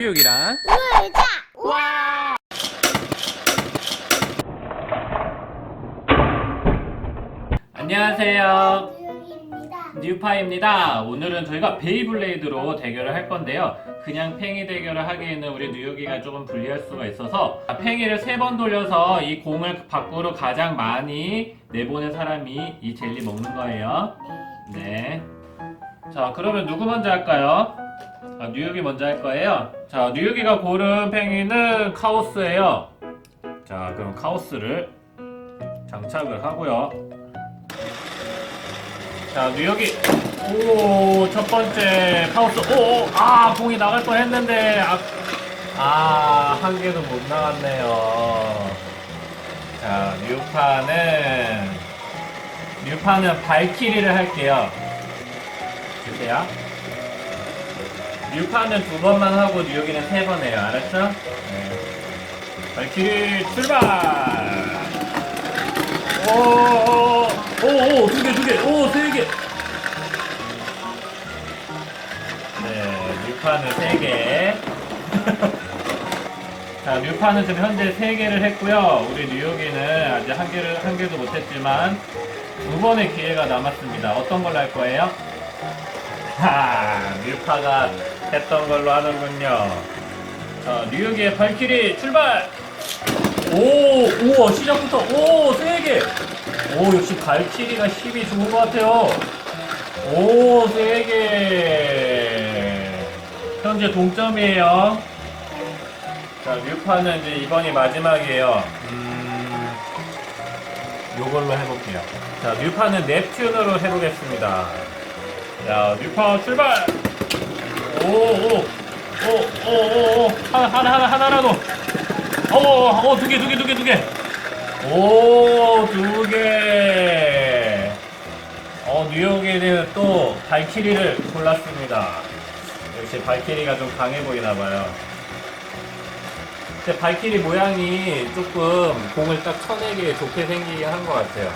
교육이랑 놀자. 안녕하세요 유입니다. 뉴파입니다 오늘은 저희가 베이블레이드로 대결을 할 건데요 그냥 팽이 대결을 하기에는 우리 뉴욕이가 조금 불리할 수가 있어서 팽이를 세 번 돌려서 이 공을 밖으로 가장 많이 내보낸 사람이 이 젤리 먹는 거예요 네. 자, 그러면 누구 먼저 할까요? 아, 뉴욕이 먼저 할 거예요. 자, 뉴욕이가 고른 팽이는 카오스예요. 자, 그럼 카오스를 장착을 하고요. 자, 뉴욕이 오, 첫 번째 카오스. 오, 오, 아, 공이 나갈 뻔 했는데 아, 아, 한 개도 못 나갔네요. 자, 뉴파는 뉴파는 발키리를 할게요. 주세요. 뉴파는 두 번만 하고 뉴욕이는 세 번 해요. 알았죠? 네. 발키리 출발! 오, 오, 오, 두 개, 두 개, 오, 세 개! 네, 뉴파는 세 개. 자, 뉴파는 지금 현재 세 개를 했고요. 우리 뉴욕이는 아직 한 개를, 한 개도 못했지만, 두 번의 기회가 남았습니다. 어떤 걸로 할 거예요? 하, 뉴파가 했던 걸로 하는군요. 자, 뉴욕의 발키리 출발! 오, 우와, 시작부터, 오, 세 개! 오, 역시 발키리가 힘이 좋은 것 같아요. 오, 세 개! 현재 동점이에요. 자, 뉴파는 이제 이번이 마지막이에요. 음, 요걸로 해볼게요. 자, 뉴파는 넵튠으로 해보겠습니다. 자, 뉴파 출발! 오, 오, 오, 오, 오, 오, 하나, 하나, 하나, 하나라도. 오, 오, 두 개, 두 개, 두 개, 두 개. 오, 두 개. 어, 뉴욕에는 또 발키리를 골랐습니다. 역시 발키리가 좀 강해 보이나 봐요. 근데 발키리 모양이 조금 공을 딱 쳐내기에 좋게 생기게 한 것 같아요.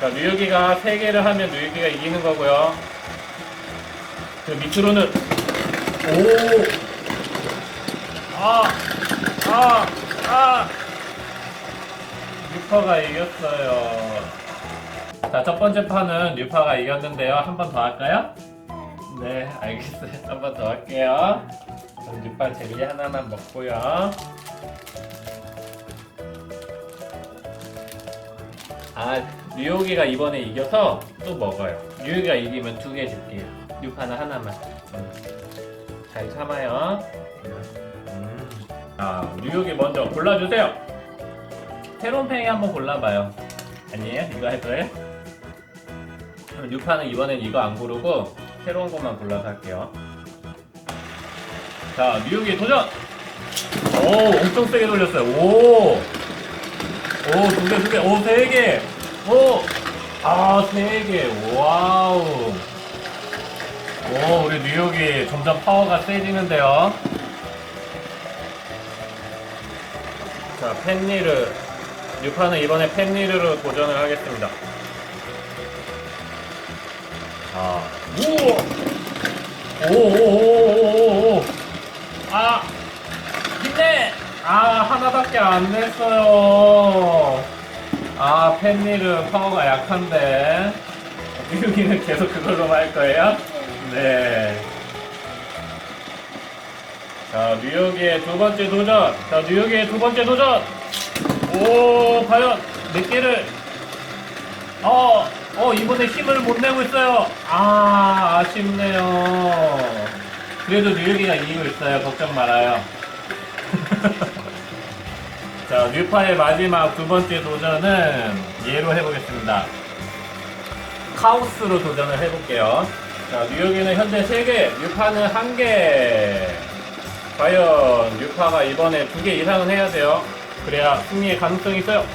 자, 뉴욕이가 3개를 하면 뉴욕이가 이기는 거고요. 그 밑으로는 오! 아! 아! 아! 뉴파가 이겼어요. 자, 첫 번째 판은 뉴파가 이겼는데요. 한 번 더 할까요? 네, 알겠어요. 한 번 더 할게요. 그럼 뉴파 젤리 하나만 먹고요. 아, 뉴욕이가 이번에 이겨서 또 먹어요. 뉴욕이가 이기면 두 개 줄게요. 뉴파는 하나만. 음. 잘 참아요. 음. 아, 뉴욕이 먼저 골라주세요. 새로운 팽이 한번 골라봐요. 아니에요? 이거 할 거예요? 그럼 뉴파는 이번엔 이거 안 고르고 새로운 것만 골라서 할게요. 자, 뉴욕이 도전! 오, 엄청 세게 돌렸어요. 오! 오, 두 개, 두 개, 오, 세 개! 오! 아, 세 개, 와우! 오, 우리 뉴욕이 점점 파워가 세지는데요. 자, 펜리르. 뉴파는 이번에 펜리르로 도전을 하겠습니다. 자, 우와! 오오오오오오! 아! 힘내! 아, 하나밖에 안 냈어요. 아, 펜리르 파워가 약한데. 뉴욕이는 계속 그걸로 할 거예요? 네. 자, 뉴욕의 두 번째 도전. 자, 뉴욕의 두 번째 도전. 오, 과연 몇 개를? 어, 어, 이번에 힘을 못 내고 있어요. 아, 아쉽네요. 그래도 뉴욕이가 이기고 있어요. 걱정 말아요. 자, 뉴파의 마지막 두 번째 도전은 얘로 해보겠습니다. 카오스로 도전을 해볼게요. 자, 뉴욕에는 현재 3개, 뉴파는 1개. 과연 뉴파가 이번에 2개 이상은 해야 돼요. 그래야 승리의 가능성이 있어요.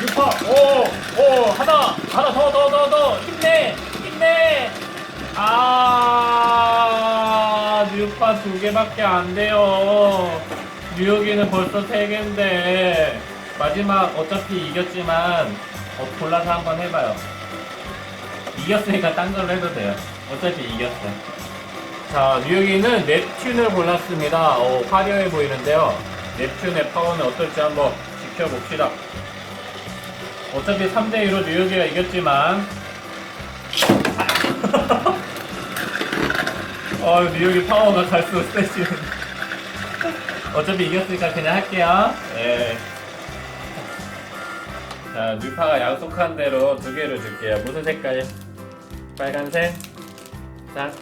뉴파, 오, 오, 하나, 하나 더, 더, 더, 더, 힘내, 힘내. 아, 뉴파 2개밖에 안 돼요. 뉴욕이는 벌써 3개인데, 마지막 어차피 이겼지만, 어, 골라서 한번 해봐요. 이겼으니까 딴 걸로 해도 돼요. 어차피 이겼어. 자, 뉴욕이는 넵튠을 골랐습니다. 오, 화려해 보이는데요. 넵튠의 파워는 어떨지 한번 지켜봅시다. 어차피 3대2로 뉴욕이가 이겼지만, 어, 뉴욕이 파워가 갈수록 세지는. 어차피 이겼으니까 그냥 할게요. 예. 자, 뉴파가 약속한 대로 두 개를 줄게요. 무슨 색깔? 빨간색? 자.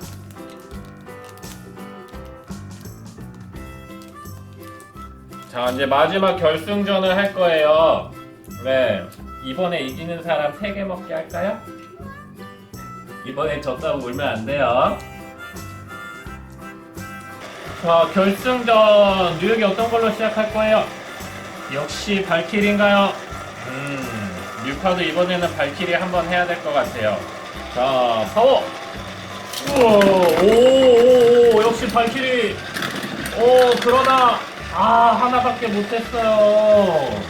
자, 이제 마지막 결승전을 할 거예요. 네. 이번에 이기는 사람 3개 먹게 할까요? 이번에 졌다고 울면 안 돼요. 자, 결승전 뉴욕이 어떤 걸로 시작할 거예요? 역시 발키리인가요? 음, 뉴파도 이번에는 발키리 한번 해야 될 것 같아요. 자, 파워! 우와, 오, 오, 오, 역시 발키리! 오, 그러나, 아, 하나밖에 못했어요.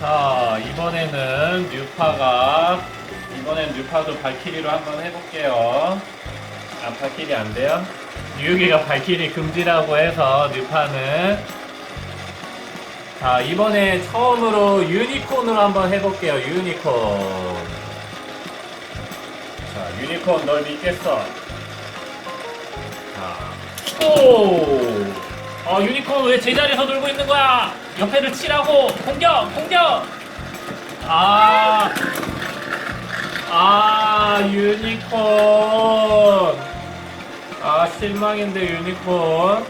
자, 이번에는 뉴파가, 이번엔 뉴파도 발키리로 한번 해볼게요. 아, 발키리 안 돼요? 뉴욕이가 발키리 금지라고 해서 뉴파는 자 이번에 처음으로 유니콘으로 한번 해볼게요 유니콘 자 유니콘 널 믿겠어 자오 어, 유니콘 왜 제자리에서 놀고 있는 거야 옆에를 치라고 공격 공격 아 아, 유니콘. 아, 실망인데, 유니콘.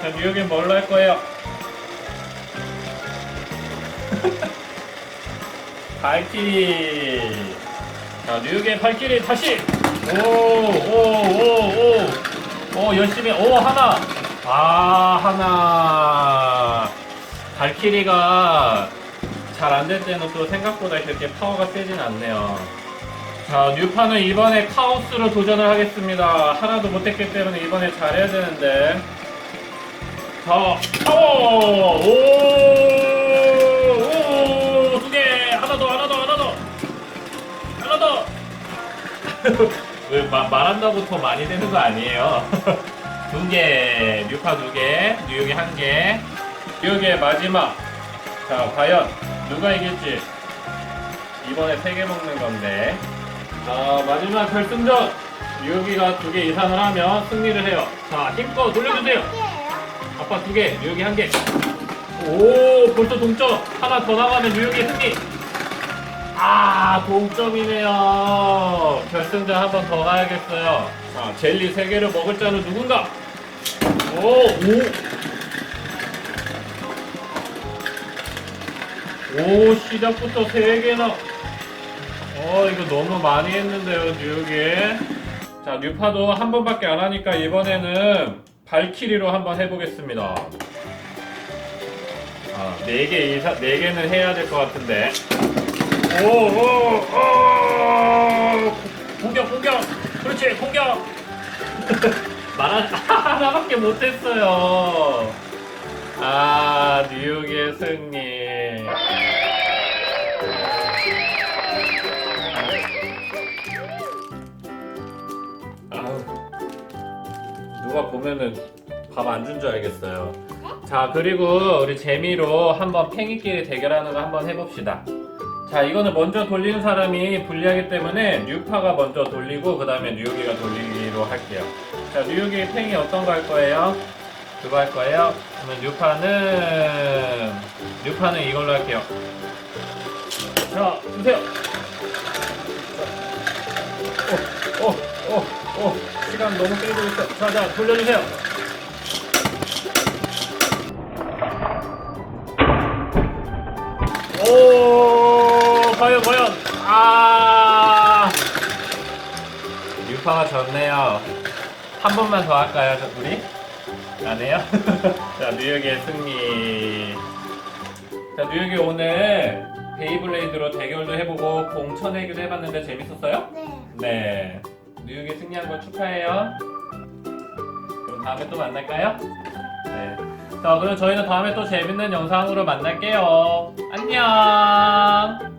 자, 뉴욕엔 뭘로 할 거예요? 발키리. 자, 뉴욕의 발키리 다시! 오, 오, 오, 오. 오, 열심히, 오, 하나. 아, 하나. 발키리가 잘 안 될 때는 또 생각보다 그렇게 파워가 세진 않네요. 자, 뉴파는 이번에 카오스로 도전을 하겠습니다. 하나도 못했기 때문에 이번에 잘해야 되는데. 자! 오! 오! 왜 마- 말한다고 더 많이 되는 거 아니에요? 두 개, 뉴파 두 개, 뉴욕이 한 개, 뉴욕의 마지막. 자, 과연 누가 이길지. 이번에 세 개 먹는 건데. 자, 마지막 결승전. 뉴욕이가 두 개 이상을 하면 승리를 해요. 자, 힘껏 돌려주세요. 아빠 두 개, 뉴욕이 한 개. 오, 벌써 동점. 하나 더 나가면 뉴욕이 승리. 아, 동점이네요. 결승전 한 번 더 가야겠어요. 자, 젤리 세 개를 먹을 자는 누군가? 오, 오. 오, 시작부터 세 개나. 어, 이거 너무 많이 했는데요, 뉴욕이. 자, 뉴파도 한 번밖에 안 하니까 이번에는 발키리로 한번 해보겠습니다. 아, 네개 이상, 네 개는 해야 될 것 같은데. 오, 오, 오! 공격, 공격! 그렇지, 공격! 말한, 하나밖에 못했어요. 아, 뉴욕의 승리. 누가 보면은 밥 안 준 줄 알겠어요. 자, 그리고 우리 재미로 한번 팽이끼리 대결하는 거 한번 해봅시다. 자, 이거는 먼저 돌리는 사람이 불리하기 때문에 뉴파가 먼저 돌리고 그 다음에 뉴욕이가 돌리기로 할게요. 자, 뉴욕이 팽이 어떤 거 할 거예요? 그거 할 거예요? 그러면 뉴파는 뉴파는 이걸로 할게요. 자, 주세요. 오, 오, 오, 오, 시간 너무 끌고 있어. 자, 자, 돌려주세요. 뉴파가 졌네요. 한 번만 더 할까요, 저 우리? 안 해요? 자, 뉴욕의 승리. 자, 뉴욕이 오늘 베이블레이드로 대결도 해보고 공 쳐내기도 해봤는데 재밌었어요? 네. 네. 뉴욕이 승리한 걸 축하해요. 그럼 다음에 또 만날까요? 네. 자, 그럼 저희는 다음에 또 재밌는 영상으로 만날게요. 안녕!